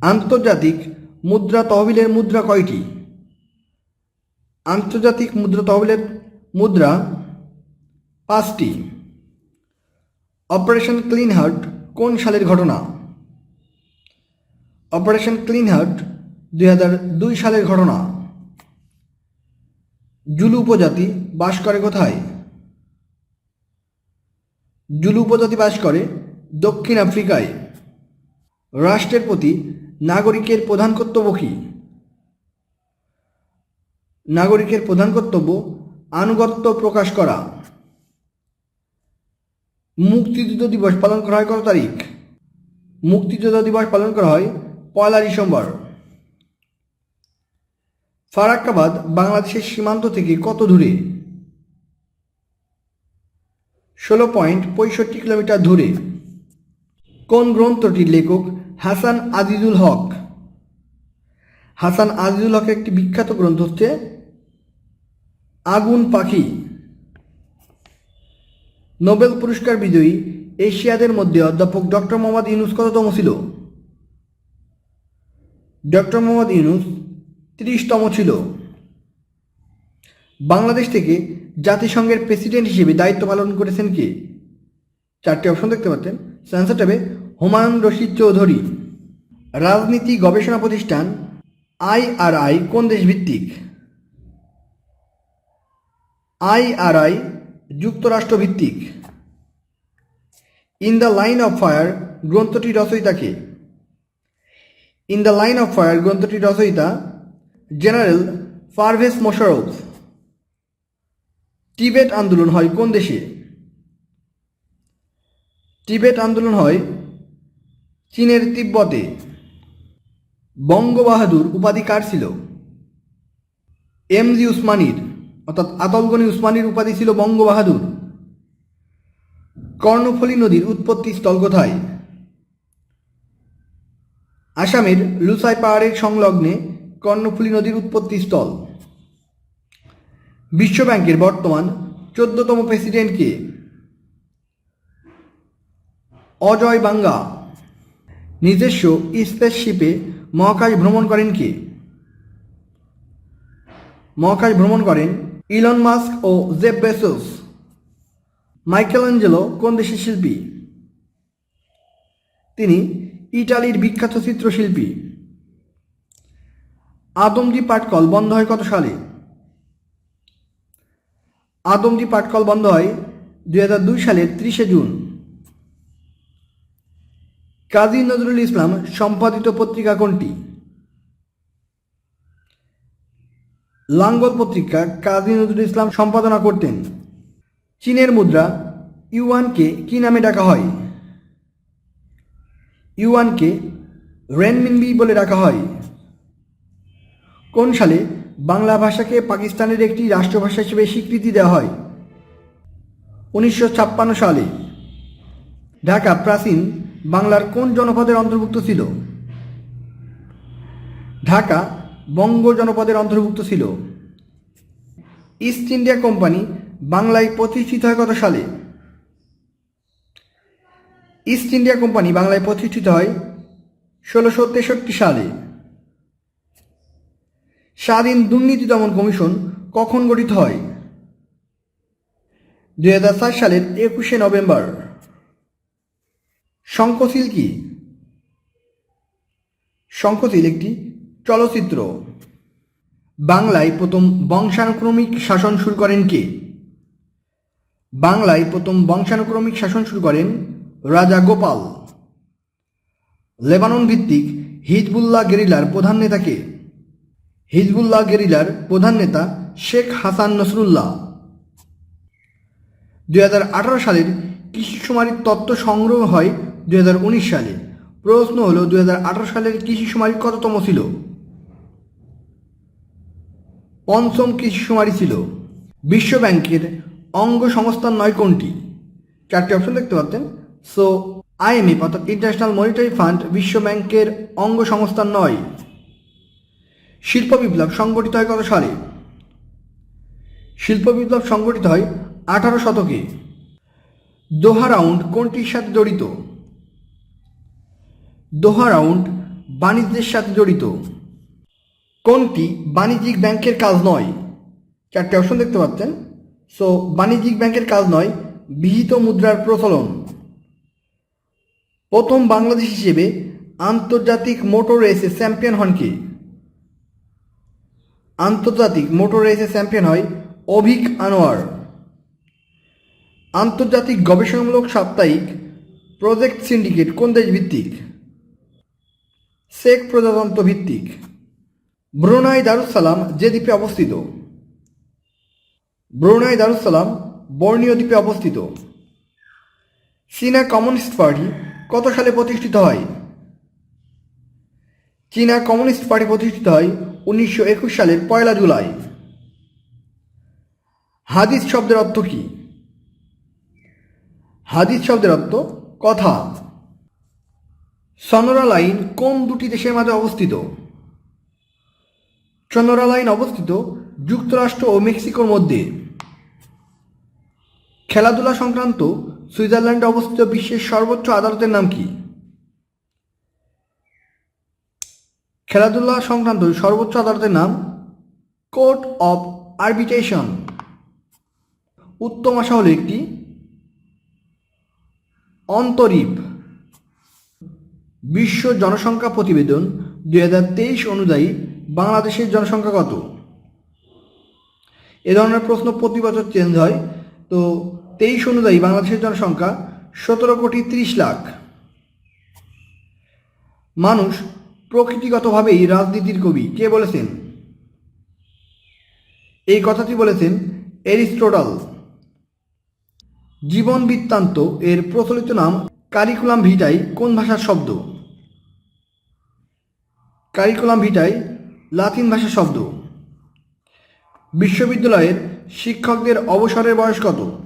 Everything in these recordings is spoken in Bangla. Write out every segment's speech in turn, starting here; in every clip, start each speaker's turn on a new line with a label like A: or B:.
A: আন্তর্জাতিক মুদ্রা তহবিলের মুদ্রা কয়টি? আন্তর্জাতিক মুদ্রা তহবিলের মুদ্রা পাঁচটি। অপারেশন ক্লিন হার্ট কোন সালের ঘটনা? অপারেশন ক্লিন হার্ট দুই হাজার দুই সালের ঘটনা। জুলু উপজাতি বাস করে কোথায়? জুলু উপজাতি বাস করে দক্ষিণ আফ্রিকায়। রাষ্ট্রের প্রতি নাগরিকের প্রধান কর্তব্য কী? নাগরিকের প্রধান কর্তব্য, আনুগত্য প্রকাশ করা। মুক্তিযুদ্ধ দিবস পালন করা হয় কত তারিখ? মুক্তিযোদ্ধা দিবস পালন করা হয় পয়লা ডিসেম্বর। ফারাক্কাবাদ বাংলাদেশের সীমান্ত থেকে কত দূরে? ষোলো পয়েন্ট পঁয়ষট্টি কিলোমিটার দূরে। কোন গ্রন্থটির লেখক হাসান আজিজুল হক। হাসান আজিজুল হকের একটি বিখ্যাত গ্রন্থ হচ্ছে আগুন পাখি। নোবেল পুরস্কার বিজয়ী এশিয়াদের মধ্যে অধ্যাপক ডক্টর মোহাম্মদ ইউনুস কততম ছিল? ডক্টর মোহাম্মদ ইউনুস তিরিশতম ছিল। বাংলাদেশ থেকে জাতিসংঘের প্রেসিডেন্ট হিসেবে দায়িত্ব পালন করেছেন কে? চারটি অপশন দেখতে পাচ্ছেন। অ্যান্সারটা হবে হুমায়ুন রশিদ চৌধুরী। রাজনীতি গবেষণা প্রতিষ্ঠান আইআরআই কোন দেশ ভিত্তিক আইআরআই যুক্তরাষ্ট্র ভিত্তিক in the line of fire গ্রন্থটি রচয়িতাকে। In the line of fire গ্রন্থটি রচয়িতা জেনারেল পারভেজ মোশারফ টিবেট আন্দোলন হয় কোন দেশে? টিবেট আন্দোলন হয় চীনের তিব্বতে বঙ্গবাহাদুর উপাধি কার ছিল? এম জি উসমানির, অর্থাৎ আতলগনি উসমানির উপাধি ছিল বঙ্গবাহাদুর। কর্ণফলী নদীর উৎপত্তি স্থল কোথায়? আসামের লুসাই পাহাড়ের সংলগ্নে কর্ণফুলী নদীর উৎপত্তি স্থল। বিশ্বব্যাংকের বর্তমান চোদ্দতম প্রেসিডেন্ট কে? অজয় বাঙ্গা। নিজস্ব স্পেসশিপে মহাকাশ ভ্রমণ করেন কে? মহাকাশ ভ্রমণ করেন ইলন মাস্ক ও জেব বেসোস মাইকেল অ্যাঞ্জেলো কোন দেশের শিল্পী? তিনি ইটালির বিখ্যাত চিত্রশিল্পী। আদমজি পাটকল বন্ধ হয় কত সালে? আদমজি পাটকল বন্ধ হয় দুই হাজার দুই সালের ত্রিশে জুন। কাজী নজরুল ইসলাম সম্পাদিত পত্রিকা কোনটি? লাঙ্গল পত্রিকা কাজী নজরুল ইসলাম সম্পাদনা করতেন। চীনের মুদ্রা ইউয়ানকে কি নামে ডাকা হয়? ইউয়ানকে রেনমিনবি বলে ডাকা হয়। কোন সালে বাংলা ভাষাকে পাকিস্তানের একটি রাষ্ট্রভাষা হিসেবে স্বীকৃতি দেওয়া হয়? উনিশশো ছাপ্পান্ন সালে। ঢাকা প্রাচীন বাংলার কোন জনপদের অন্তর্ভুক্ত ছিল? ঢাকা, বঙ্গ জনপদের অন্তর্ভুক্ত ছিল। ইস্ট ইন্ডিয়া কোম্পানি বাংলায় প্রতিষ্ঠিত হয় কত সালে। ইস্ট ইন্ডিয়া কোম্পানি বাংলায় প্রতিষ্ঠিত হয় ষোলোশো তেষট্টি সালে। স্বাধীন দুর্নীতি দমন কমিশন কখন গঠিত হয়? দুই হাজার সাত সালের একুশে নভেম্বর। শঙ্কশিল কি? শঙ্কশিল একটি চলচ্চিত্র। বাংলায় প্রথম বংশানুক্রমিক শাসন শুরু করেন কে? বাংলায় প্রথম বংশানুক্রমিক শাসন শুরু করেন রাজা গোপাল। লেবানন ভিত্তিক হিজবুল্লাহ গেরিলার প্রধান নেতা কে? হিজবুল্লাহ গেরিলার প্রধান নেতা শেখ হাসান নসরুল্লাহ। দু হাজার আঠারো সালের কৃষি শুমারির তত্ত্ব সংগ্রহ হয় উনিশ সালে। প্রশ্ন হলো, দুই সালের কৃষি শুমারি কততম ছিল? পঞ্চম কৃষি শুমারি ছিল। বিশ্ব ব্যাংকের অঙ্গ সংস্থার নয় কোনটি? চারটি অপশন দেখতে পাচ্ছেন। সো, আইএমএফ অর্থাৎ ইন্টারন্যাশনাল মনিটারি ফান্ড বিশ্ব ব্যাংকের অঙ্গ সংস্থার নয়। শিল্প বিপ্লব সংগঠিত হয় কত সালে? শিল্প বিপ্লব সংগঠিত হয় আঠারো শতকে। দোহা রাউন্ড কোনটির সাথে জড়িত? দোহা রাউন্ড বাণিজ্যের সাথে জড়িত। কোনটি বাণিজ্যিক ব্যাংকের কাজ নয়? চারটে অপশন দেখতে পাচ্ছেন। সো, বাণিজ্যিক ব্যাংকের কাজ নয়, বিহিত মুদ্রার প্রচলন। প্রথম বাংলাদেশ হিসেবে আন্তর্জাতিক মোটর রেসে চ্যাম্পিয়ন হন কে? আন্তর্জাতিক মোটর রেসে চ্যাম্পিয়ন হয় অভিক আনোয়ার। আন্তর্জাতিক গবেষণামূলক সাপ্তাহিক প্রজেক্ট সিন্ডিকেট কোন দেশ ভিত্তিক শেখ প্রজাতন্ত্র ভিত্তিক। ব্রুনাই দারুসালাম যে দ্বীপে অবস্থিত। ব্রুনাই দারুসালাম বর্ণীয় দ্বীপে অবস্থিত। চীনা কমিউনিস্ট পার্টি কত সালে প্রতিষ্ঠিত হয়? চীনা কমিউনিস্ট পার্টি প্রতিষ্ঠিত হয় উনিশশো একুশ সালের পয়লা জুলাই। হাদিস শব্দের অর্থ কী? হাদিস শব্দের অর্থ কথা। সনোরা লাইন কোন দুটি দেশের মাঝে অবস্থিত? সনোরা লাইন অবস্থিত যুক্তরাষ্ট্র ও মেক্সিকোর মধ্যে। খেলাধুলা সংক্রান্ত সুইজারল্যান্ডে অবস্থিত বিশ্বের সর্বোচ্চ আদালতের নাম কি? খেলাধুলা সংক্রান্ত সর্বোচ্চ আদালতের নাম কোর্ট অফ আরবিট্রেশন উত্তম আশা হল একটি অন্তরীপ। বিশ্ব জনসংখ্যা প্রতিবেদন দুই হাজার তেইশ অনুযায়ী বাংলাদেশের জনসংখ্যা কত? এ ধরনের প্রশ্ন প্রতি বছর চেঞ্জ হয়। তো তেইশ অনুযায়ী বাংলাদেশের জনসংখ্যা সতেরো কোটি ত্রিশ লাখ। মানুষ প্রকৃতিগতভাবেই রাজনীতির কবি। কে বলেছেন? এই কথাটি বলেছেন এরিস্টোটল জীবন বৃত্তান্ত এর প্রচলিত নাম কারিকুলাম ভিটাই কোন ভাষার শব্দ? কারিকুলাম ভিটাই লাতিন ভাষার শব্দ। বিশ্ববিদ্যালয়ের শিক্ষকদের অবসরের বয়স কত?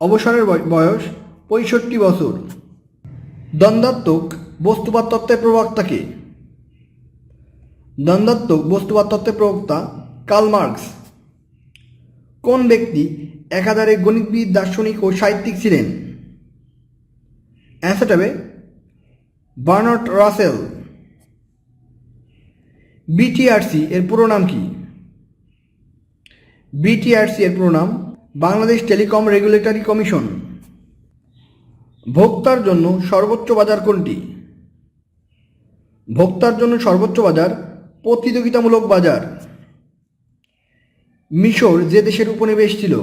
A: অবসরের বয়- বয়স পঁয়ষট্টি বছর। দ্বন্দ্বাত্মক বস্তুবাদ তত্ত্বের প্রবক্তাকে দ্বন্দ্বাত্মক বস্তুবাদ তত্ত্বের প্রবক্তা কার্ল মার্কস। কোন ব্যক্তি একাধারে গণিতবিদ, দার্শনিক ও সাহিত্যিক ছিলেন? অ্যান্সার হবে বার্নার্ড রাসেল। বিটিআরসি এর পুরো নাম কি? বিটিআরসি এর পুরো নাম বাংলাদেশ টেলিকম রেগুলেটরি কমিশন। ভোক্তার জন্য সর্বোচ্চ বাজার কোনটি? ভোক্তার জন্য সর্বোচ্চ বাজার প্রতিযোগিতামূলক বাজার। মিশর যে দেশের উপনিবেশ ছিল।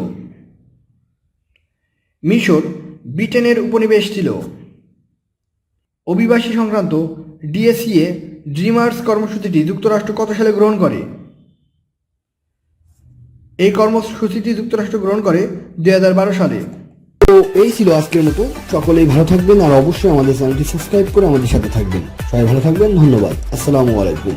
A: মিশর ব্রিটেনের উপনিবেশ ছিল। অভিবাসী সংক্রান্ত ডিএসিএ ড্রিমার্স কর্মসূচিটি যুক্তরাষ্ট্র কত সালে গ্রহণ করে? এই কর্মসূচিটি যুক্তরাষ্ট্র গ্রহণ করে দুই হাজার বারো সালে।
B: তো এই ছিল আজকের মতো। সকলেই ভালো থাকবেন আর অবশ্যই আমাদের চ্যানেলটি সাবস্ক্রাইব করে আমাদের সাথে থাকবেন। সবাই ভালো থাকবেন। ধন্যবাদ। আসসালামু আলাইকুম।